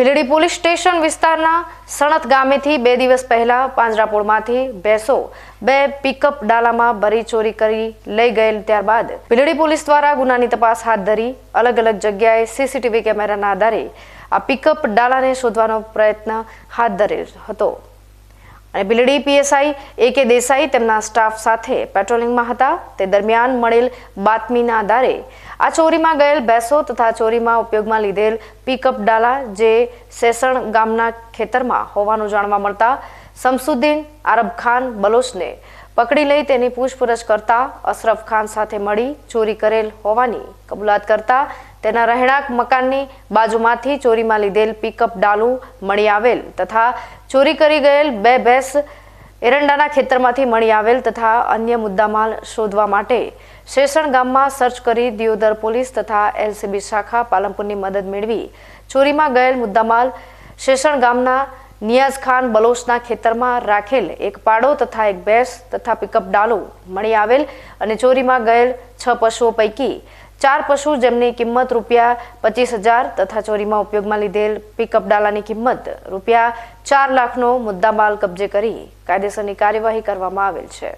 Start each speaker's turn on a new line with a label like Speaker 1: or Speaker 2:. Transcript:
Speaker 1: Bhildi police station વિસ્તારના સણત ગામેથી બે દિવસ પહેલા પાંજરાપોળમાંથી ભેંસો બે પિકઅપ ડાલામાં ભરી ચોરી કરી લઈ ગયેલ ત્યારબાદ પીલડી પોલીસ દ્વારા ગુનાની તપાસ હાથ ધરી અલગ અલગ જગ્યાએ સીસીટીવી કેમેરાના આધારે આ પિકઅપ ડાલાને શોધવાનો પ્રયત્ન હાથ ધરેલ હતો. અને બિલડી પીએસઆઈ એ કે દેસાઈ તેમના સ્ટાફ સાથે પેટ્રોલિંગમાં હતા. તે દરમિયાન મળેલ બાતમીના આધારે આ ચોરીમાં ગયેલ ભેંસો તથા ચોરીમાં ઉપયોગમાં લીધેલ પિકઅપ ડાલા જે સેસણ ગામના ખેતરમાં હોવાનું જાણવા મળતા શમસુદ્દીન આરબ ખાન બલોચને પકડી લઈ તેની પૂછપરછ કરતા અશરફ ખાન સાથે મળી ચોરી કરેલ હોવાની કબૂલાત કરતા તેના રહેણાંક મકાનની બાજુમાંથી ચોરીમાં લીધેલ પિકઅપ ડાલું મળી આવેલ તથા ચોરી કરી ગયેલ બે ભેંસ એરંડાના ખેતરમાંથી મળી આવેલ તથા અન્ય મુદ્દામાલ શોધવા માટે શેષણ ગામમાં સર્ચ કરી દિયોદર પોલીસ તથા એલસીબી શાખા પાલનપુરની મદદ મેળવી ચોરીમાં ગયેલ મુદ્દામાલ શેષણ ગામના નિયાઝ ખાન બલોચના ખેતરમાં રાખેલ એક પાડો તથા એક ભેંસ તથા પિકઅપ ડાલો મળી આવેલ અને ચોરીમાં ગયેલ છ પશુઓ પૈકી ચાર પશુ જેમની કિંમત રૂપિયા પચીસ હજાર તથા ચોરીમાં ઉપયોગમાં લીધેલ પિકઅપ ડાલાની કિંમત રૂપિયા ચાર લાખનો મુદ્દામાલ કબજે કરી કાયદેસરની કાર્યવાહી કરવામાં આવેલ છે.